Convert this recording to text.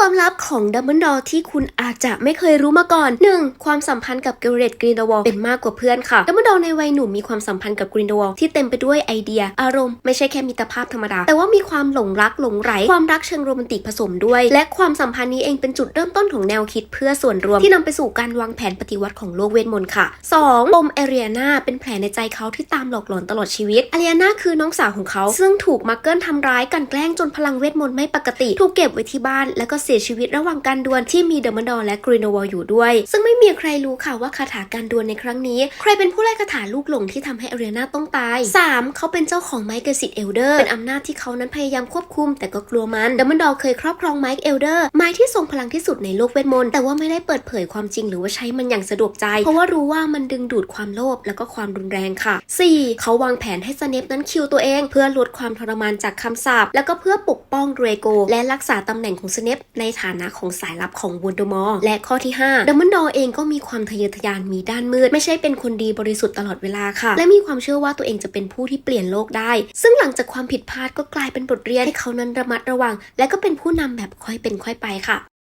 ความลับของดัมเบิลดอที่คุณอาจจะไม่เคยรู้มาก่อน 1. ความสัมพันธ์กับเกเรตกรีนเดวอลเป็นมากกว่าเพื่อนค่ะดัมเบิลดอในวัยหนุ่มมีความสัมพันธ์กับกรีนเดวอลที่เต็มไปด้วยไอเดีย อารมณ์ไม่ใช่แค่มิตรภาพธรรมดา แต่ว่ามีความหลงรักหลงไหลความรักเชิงโรแมนติกผสมด้วย และความสัมพันธ์นี้เองเป็นจุดเริ่มต้นของแนวคิดเพื่อส่วนรวมที่นำไปสู่การวางแผนปฏิวัติของโลกเวทมนต์ค่ะ 2. ปมเอเรียนาเป็นแผลในใจเขาที่ตามหลอกหลอนตลอดชีวิตเอเรียนาคือน้องสาวของเขา ซึ่งถูกมาร์เกิลทำร้ายกันแกล้งจนพลังเวทมนต์ไม่ปกติ ถูกเก็บไว้ที่บ้านแล้วก็เสียชีวิตระหว่างการดวลที่มีเดอร์มอนดอร์และกรีโนวอลอยู่ด้วย ซึ่งไม่มีใครรู้ค่ะว่าคาถาการดวลในครั้งนี้ ใครเป็นผู้ไล่คาถาลูกหลงที่ทำให้อเรีนาต้องตาย 3. เขาเป็นเจ้าของไมค์เกสิตเอลเดอร์เป็นอำนาจที่เขานั้นพยายามควบคุม แต่ก็กลัวมันเดอร์มอนดอร์เคยครอบครองไมค์เอลเดอร์ไม้ที่ทรงพลังที่สุดในโลกเวทมนต์แต่ว่าไม่ได้เปิดเผยความจริงหรือว่าใช้มันอย่างสะดวกใจ เพราะว่ารู้ว่ามันดึงดูดความโลภแล้วก็ความรุนแรงค่ะ 4. เขาวางแผนให้สเนปนั้นคิวตัวเอง เพื่อลดความทรมานจากคำสาปแล้วก็เพื่อปกป้องเดรโกและรักษาตำแหน่งของสเนปในฐานะของสายลับของวูนเดอมอร์และข้อที่5ดัมเบิลดอร์เองก็มีความทะเยอทะยานมีด้านมืด ไม่ใช่เป็นคนดีบริสุทธิ์ตลอดเวลาค่ะ และมีความเชื่อว่าตัวเองจะเป็นผู้ที่เปลี่ยนโลกได้ ซึ่งหลังจากความผิดพลาดก็กลายเป็นบทเรียนให้เขานั้นระมัดระวัง และก็เป็นผู้นำแบบค่อยเป็นค่อยไปค่ะ